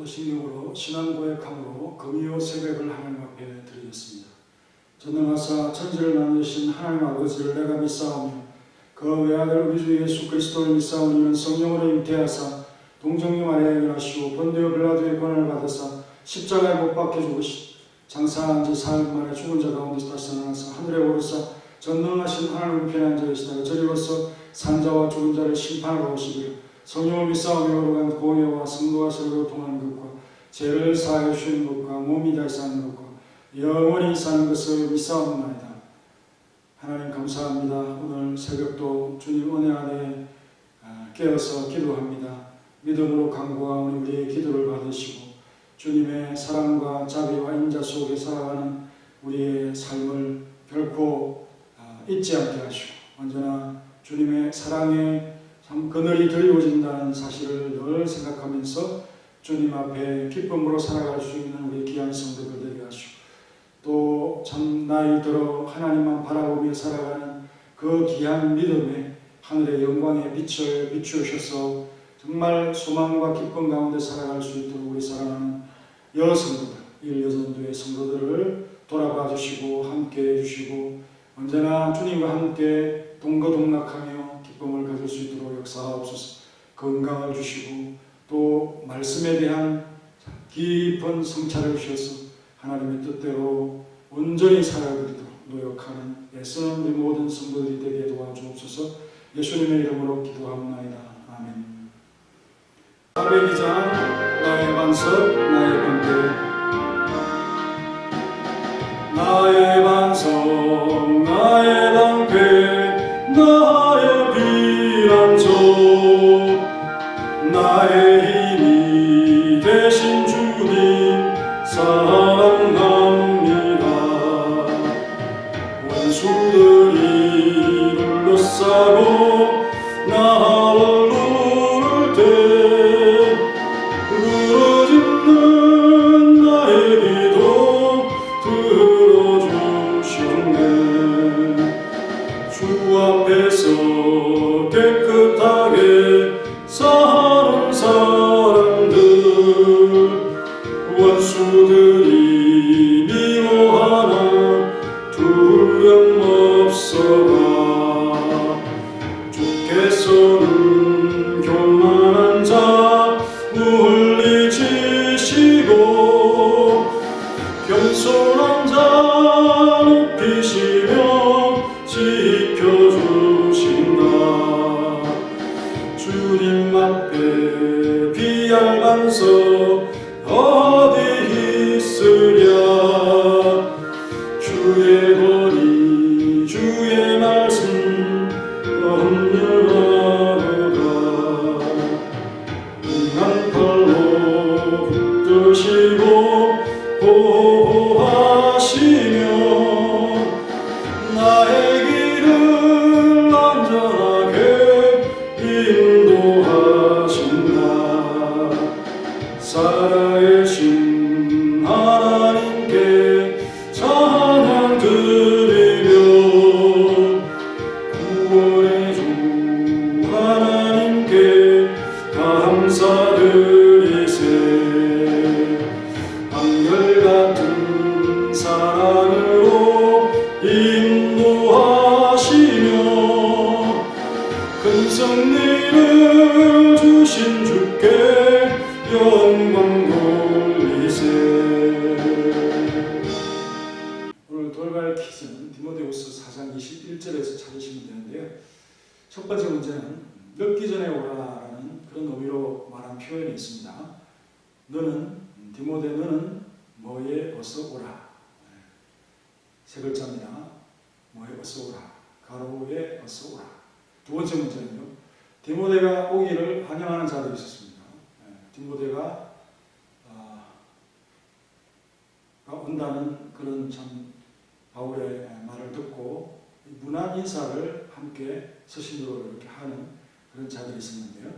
도신경으로 신앙 고백함으로 금요 새벽을 하나님 앞에 드리겠습니다. 전능하사 천지를 만드신 하나님 아버지를 내가 믿사오며 그 외아들 우리 주 예수 그리스도를 믿사오니는 성령으로 잉태하사 동정녀 마리아에 일하시고 본디오 빌라도의 권한을 받으사 십자가에 못 박혀 죽으시 장사한 지 사흘 만에 죽은 자 가운데서 다시 살아나서 하늘에 오르사 전능하신 하나님 우편에 앉아 계시다가 저리로서 산자와 죽은 자를 심판하러 오시기를 성령을 믿사오며 오르간 공예와 성도와 서로 것과 죄를 사하여 주시는 것과 몸이 다시 사는 것과 영원히 사는 것을 믿사옵나이다. 하나님 감사합니다. 오늘 새벽도 주님 은혜 안에 아, 깨어서 기도합니다. 믿음으로 간구하오니 우리의 기도를 받으시고 주님의 사랑과 자비와 인자 속에 살아가는 우리의 삶을 결코 아, 잊지 않게 하시고 언제나 주님의 사랑에 참 그늘이 드리워진다는 사실을 늘 생각하면서 주님 앞에 기쁨으로 살아갈 수 있는 우리 귀한 성도들 되게 하시고 또 참 나이 들어 하나님만 바라보며 살아가는 그 귀한 믿음에 하늘의 영광에 빛을 비추셔서 정말 소망과 기쁨 가운데 살아갈 수 있도록 우리 사랑하는 여성도들, 일여전도의 성도들을 돌아봐 주시고 함께 해 주시고 언제나 주님과 함께 동거동락하며 기쁨을 가질 수 있도록 역사하옵소서. 건강을 주시고 또 말씀에 대한 깊은 성찰을 주셔서 하나님의 뜻대로 온전히 살아가도록 노력하는 애쓰는 우리 모든 성도들이 되게 도와주옵소서. 예수님의 이름으로 기도합나이다. 아멘. 사백이장 나의 반석 나의 번개 나의 반석 나의 방패 나의 비란조 나의 반석 어디 인도하시며 큰 승리를 주신 주께 영광 돌리세 오늘 돌발 퀴즈는 디모데후서 4장 21절에서 찾으시면 되는데요. 첫 번째 문제는 늦기 전에 오라라는 그런 의미로 말한 표현이 있습니다. 너는 디모데 너는 뭐에 어서 오라. 네. 세 글자입니다. 뭐에 어서 오라. 가로에 어서 오라. 두 번째 문제는요. 디모데가 오기를 환영하는 자들이 있었습니다. 네. 디모데가 아, 가 온다는 그런 참 바울의 말을 듣고 문안 인사를 함께 서신으로 이렇게 하는 그런 자들이 있었는데요.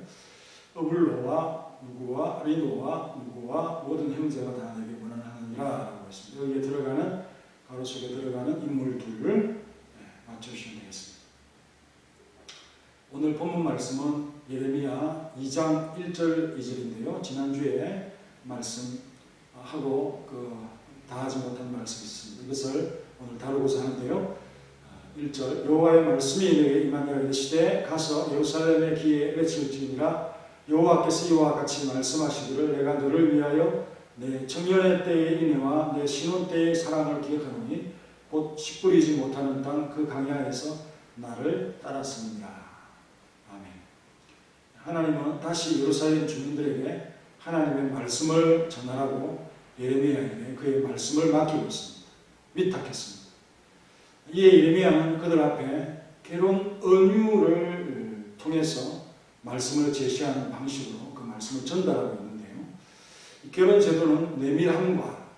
어블로와 누구와 리노와 누구와 모든 형제가 다 내게 문안하느니라 라고 했습니다. 여기에 들어가는 가로 속에 들어가는 인물들을 맞춰주시면 되겠습니다. 오늘 본문 말씀은 예레미야 2장 1절 2절인데요. 지난주에 말씀하고 그 다하지 못한 말씀이 있습니다. 이것을 오늘 다루고자 하는데요. 1절 여호와의 말씀이 내게 임하니라 이르시되 가서 예루살렘의 기에 외칠지니라 여호와께서 이와 같이 말씀하시기를 내가 너를 위하여 내 청년의 때의 인애와 내 신혼 때의 사랑을 기억하노니 곧 씨뿌리지 못하는 땅 그 강야에서 나를 따랐습니다. 아멘. 하나님은 다시 예루살렘 주민들에게 하나님의 말씀을 전하라고 예레미야에게 그의 말씀을 맡기고 있습니다. 위탁했습니다. 이에 예레미야는 그들 앞에 괴로운 은유를 통해서 말씀을 제시하는 방식으로 그 말씀을 전달하고 있는데요. 결혼 제도는 내밀함과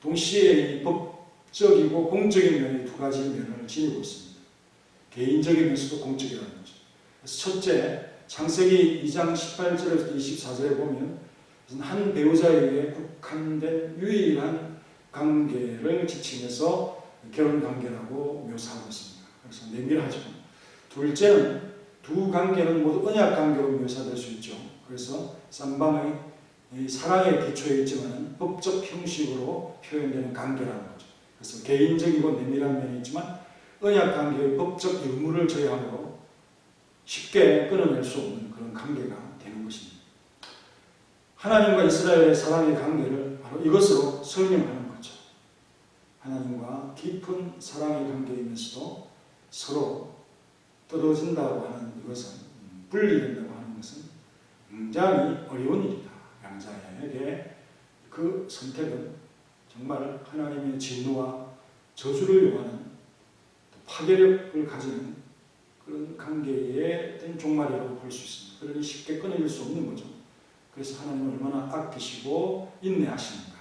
동시에 이법 적이고 공적인 면의 두 가지 면을 지니고 있습니다. 개인적이면서도 공적이라는 거죠. 그래서 첫째, 창세기 2장 18절에서 24절에 보면 한 배우자에게 국한된 유일한 관계를 지칭해서 결혼 관계라고 묘사하고 있습니다. 그래서 내밀하죠. 둘째는 두 관계는 모두 언약 관계로 묘사될 수 있죠. 그래서 쌍방의 사랑의 기초에 있지만 법적 형식으로 표현되는 관계라는 거죠. 그래서 개인적이고 내밀한 면이 있지만 언약 관계의 법적 의무를 저해함으로 쉽게 끊어낼 수 없는 그런 관계가 되는 것입니다. 하나님과 이스라엘의 사랑의 관계를 바로 이것으로 설명하는 거죠. 하나님과 깊은 사랑의 관계이면서도 서로 떨어진다고 하는 이것은 분리된다고 하는 것은 굉장히 어려운 일이다. 양자에게 그 선택은 정말 하나님의 진노와 저주를 요하는 파괴력을 가지는 그런 관계의 된 종말이라고 볼 수 있습니다. 그러니 쉽게 끊어질 수 없는 거죠. 그래서 하나님은 얼마나 아끼시고 인내하시는가.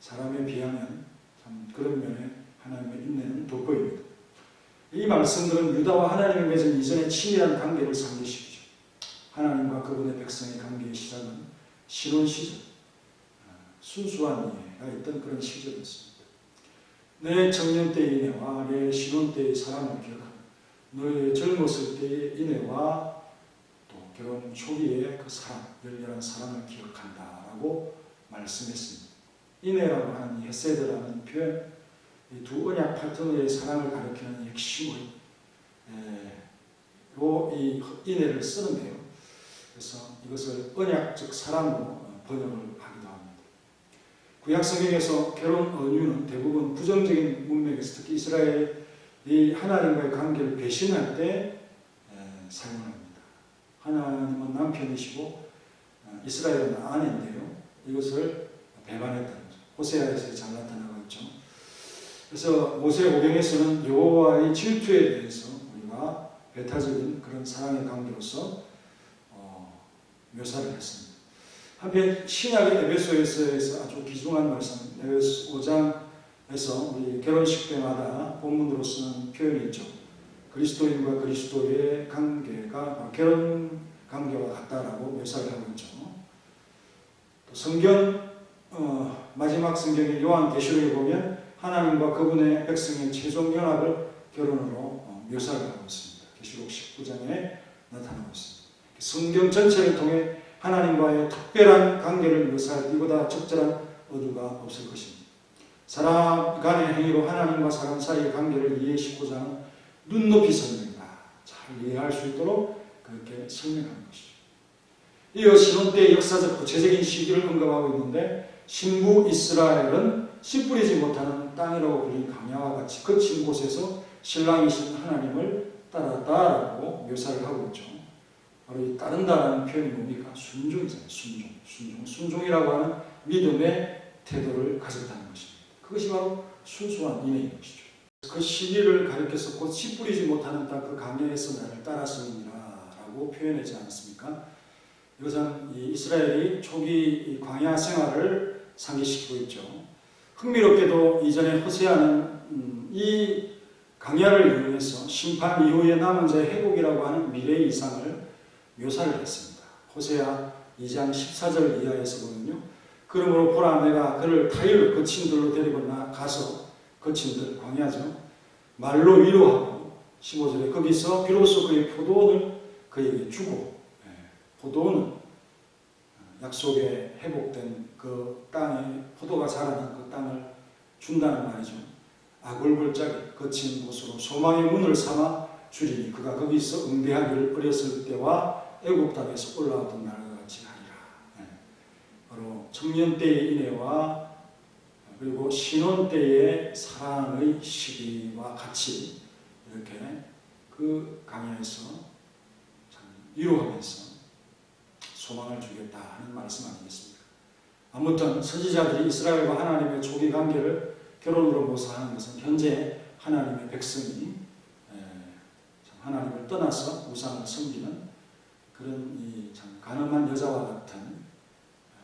사람에 비하면 참 그런 면에 하나님의 인내는 돋보입니다. 이 말씀들은 유다와 하나님의 맺은 이전의 친밀한 관계를 상기시키죠. 하나님과 그분의 백성의 관계의 시작은 신혼 시절, 순수한 이해가 있던 그런 시절이었습니다. 내 청년 때의 인애와 내 신혼 때의 사랑을 기억하고 너의 젊었을 때의 인애와 또 결혼 초기의 그 사랑, 열렬한 사랑을 기억한다라고 말씀했습니다. 인애라고 하는 헤세드라는 표현, 이두 언약 파트너의 사랑을 가리키는 핵심의 이 인애를 쓰는데요. 그래서 이것을 언약적 사랑으로 번역을 합니다. 구약 성경에서 결혼 언유는 대부분 부정적인 문맥에서 특히 이스라엘이 하나님과의 관계를 배신할 때 사용을 합니다. 하나님은 남편이시고 이스라엘은 아내인데요. 이것을 배반했다는 거죠. 호세아에서 잘 나타나고 있죠. 그래서 모세 오경에서는 여호와의 질투에 대해서 우리가 배타적인 그런 사랑의 관계로서 어, 묘사를 했습니다. 한편 신약의 에베소에서 아주 귀중한 말씀, 에베소 5장에서 우리 결혼식 때마다 본문으로 쓰는 표현이 있죠. 그리스도인과 그리스도의 관계가 결혼 관계와 같다라고 묘사를 하고 있죠. 또 성경 어, 마지막 성경의 요한 계시록에 보면 하나님과 그분의 백성의 최종 연합을 결혼으로 어, 묘사를 하고 있습니다. 계시록 19장에 나타나고 있습니다. 성경 전체를 통해 하나님과의 특별한 관계를 묘사할 이보다 적절한 어두가 없을 것입니다. 사람 간의 행위로 하나님과 사람 사이의 관계를 이해시고자 하는 눈높이 설명이다. 잘 이해할 수 있도록 그렇게 설명하는 것이죠. 이어 신혼 때 역사적 구체적인 시기를 언급하고 있는데 신부 이스라엘은 씨 뿌리지 못하는 땅이라고 불린 강야와 같이 거친 곳에서 신랑이신 하나님을 따랐다라고 묘사를 하고 있죠. 바로 이 따른다라는 표현이 뭡니까? 순종이잖아요. 순종. 순종. 순종이라고 하는 믿음의 태도를 가졌다는 것입니다. 그것이 바로 순수한 인애인 것이죠. 그 시기를 가리켜서 곧 씨 뿌리지 못하는 땅 그 강야에서 나를 따랐음이라라고 표현하지 않았습니까? 이것은 이스라엘이 초기 광야 생활을 상기시키고 있죠. 흥미롭게도 이전에 호세아는 음, 이 강야를 이용해서 심판 이후에 남은 자의 회복이라고 하는 미래의 이상을 묘사를 했습니다. 호세아 2장 14절 이하에서 보면요. 그러므로 보라 내가 그를 타일 거친들로 데리고 나 가서 거친들 광야죠. 말로 위로하고 15절에 거기서 비로소 그의 포도원을 그에게 주고 예, 포도원은 약속에 회복된 그 땅에 포도가 자라는 그 땅을 준다는 말이죠. 아골골짜기 거친 곳으로 소망의 문을 삼아 주리니 그가 거기서 응대하기를 어렸을 때와 애굽 땅에서 올라왔던 날과 같이 하리라. 네. 바로 청년 때의 인애와 그리고 신혼 때의 사랑의 시기와 같이 이렇게 그 강야에서 참 위로하면서 소망을 주겠다 하는 말씀 아니겠습니까? 아무튼 선지자들이 이스라엘과 하나님의 초기 관계를 결혼으로 묘사하는 것은 현재 하나님의 백성이 하나님을 떠나서 우상을 섬기는 그런 이 참 가늠한 여자와 같은 어,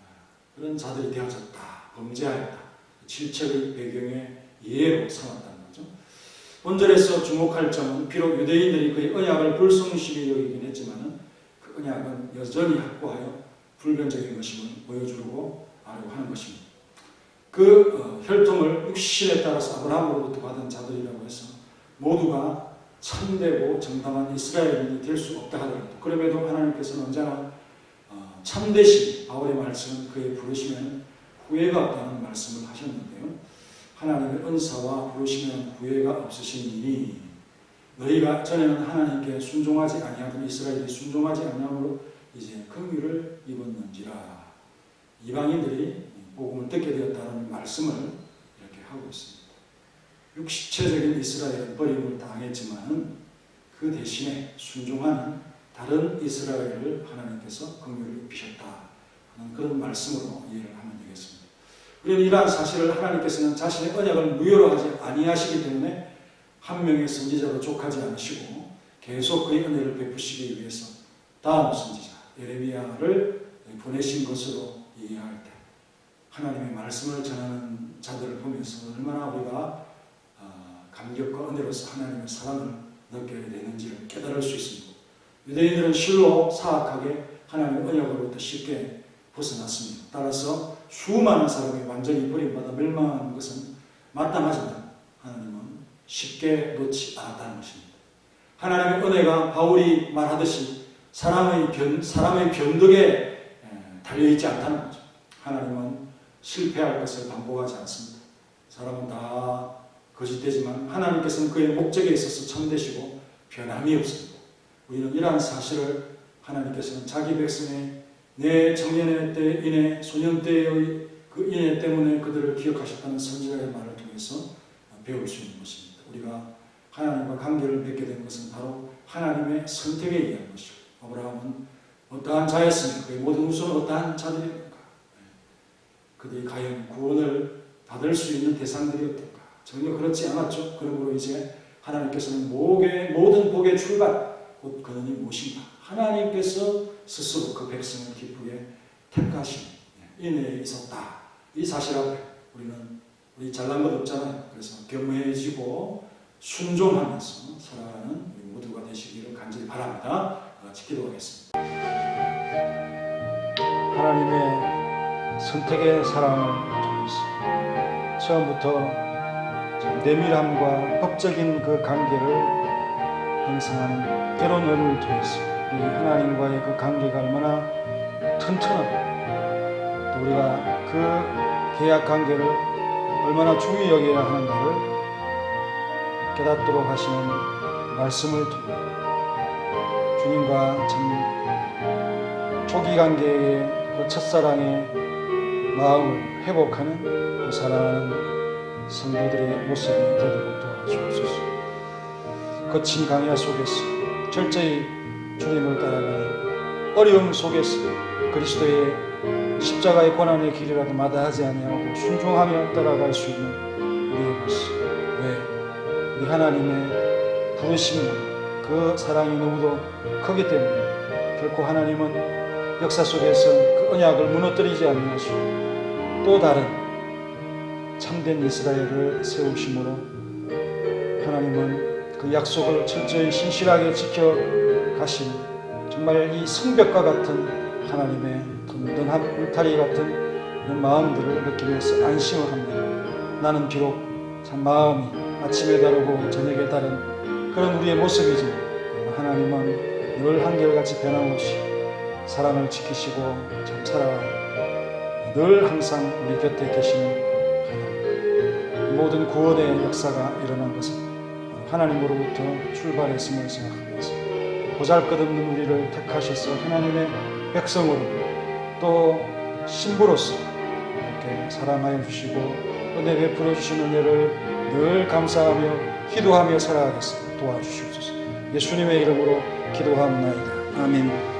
그런 자들이 되어졌다, 범죄하였다, 질책의 배경에 예로 삼았다는 거죠. 본절에서 주목할 점은 비록 유대인들이 그의 언약을 불성실히 여기긴 했지만은 그 언약은 여전히 확고하여 불변적인 것임을 보여주고 하려고 하는 것입니다. 그 어, 혈통을 육신에 따라서 아브라함으로부터 받은 자들이라고 해서 모두가 참되고 정당한 이스라엘인이 될 수 없다 하더라도 그럼에도 하나님께서는 언제나 어, 참되신 바울의 말씀은 그의 부르시면 후회가 없다는 말씀을 하셨는데요. 하나님의 은사와 부르시면 후회가 없으시니 너희가 전에는 하나님께 순종하지 아니하던 이스라엘이 순종하지 아니함으로 이제 긍휼을 입었는지라 이방인들이 복음을 듣게 되었다는 말씀을 이렇게 하고 있습니다. 육체적인 이스라엘은 버림을 당했지만 그 대신에 순종하는 다른 이스라엘을 하나님께서 긍휼을 입히셨다 하는 그런 말씀으로 이해를 하면 되겠습니다. 우리는 이러한 사실을 하나님께서는 자신의 언약을 무효로 하지 아니하시기 때문에 한 명의 선지자로 족하지 않으시고 계속 그의 은혜를 베푸시기 위해서 다음 선지자 예레미야를 보내신 것으로 이해할 때 하나님의 말씀을 전하는 자들을 보면서 얼마나 우리가 어, 감격과 은혜로서 하나님의 사랑을 느껴야 되는지를 깨달을 수 있습니다. 유대인들은 실로 사악하게 하나님의 언약으로부터 쉽게 벗어났습니다. 따라서 수많은 사람이 완전히 버림받아 멸망하는 것은 마땅하지만 하나님은 쉽게 놓지 않았다는 것입니다. 하나님의 은혜가 바울이 말하듯이 사람의 변, 사람의 변덕에 달려있지 않다는 거죠. 하나님은 실패할 것을 반복하지 않습니다. 거짓되지만 하나님께서는 그의 목적에 있어서 참되시고 변함이 없습니다. 우리는 이러한 사실을 하나님께서는 자기 백성의 내 청년의 때 인해 소년 때의 그 인해 때문에 그들을 기억하셨다는 선지자의 말을 통해서 배울 수 있는 것입니다. 우리가 하나님과 관계를 맺게 된 것은 바로 하나님의 선택에 의한 것이고 아브라함은 어떠한 자였습니까? 그의 모든 후손은 어떠한 자들입니까? 그들이 과연 구원을 받을 수 있는 대상들이었던가? 전혀 그렇지 않았죠. 그러므로 이제 하나님께서는 목의, 모든 복의 출발, 곧 그는이 무엇인가? 하나님께서 스스로 그 백성을 기쁘게 택하신 인내에 있었다. 이 사실 앞에 우리는 우리 잘난 것 없잖아요. 그래서 겸허해지고 순종하면서 살아가는 우리 모두가 되시기를 간절히 바랍니다. 같이 기도하겠습니다. 하나님의 선택의 사랑을 통해서 처음부터 내밀함과 법적인 그 관계를 형성하는 결혼을 통해서 우리 하나님과의 그 관계가 얼마나 튼튼하고 또 우리가 그 계약 관계를 얼마나 중히 여겨야 하는가를 깨닫도록 하시는 말씀을 통해 주님과 참 초기 관계의 그 첫사랑의 마음을 회복하는 그 사랑하는 성도들의 모습이 되도록 도와주옵소서. 거친 강야 속에서 철저히 주님을 따라가는 어려움 속에서 그리스도의 십자가의 고난의 길이라도 마다하지 아니하고 순종하며 따라갈 수 있는 우리의 모습. 왜? 우리 하나님의 부르심과 그 사랑이 너무도 크기 때문에 결코 하나님은 역사 속에서 그 언약을 무너뜨리지 아니하시고 또 다른 참된 이스라엘을 세우심으로 하나님은 그 약속을 철저히 신실하게 지켜 가신 정말 이 성벽과 같은 하나님의 든든한 울타리 같은 이런 마음들을 느끼면서 안심을 합니다. 나는 비록 참 마음이 아침에 다르고 저녁에 다른 그런 우리의 모습이지만 하나님은 늘 한결같이 변함없이 사랑을 지키시고 참 살아 늘 항상 우리 곁에 계시는 모든 구원의 역사가 일어난 것은 하나님으로부터 출발했음을 생각하면서 보잘것없는 우리를 택하셔서 하나님의 백성으로 또 신부로서 이렇게 사랑하여 주시고 은혜 베풀어 주신 은혜를 늘 감사하며 기도하며 살아가겠습니다. 도와주시옵소서. 예수님의 이름으로 기도합니다. 아멘.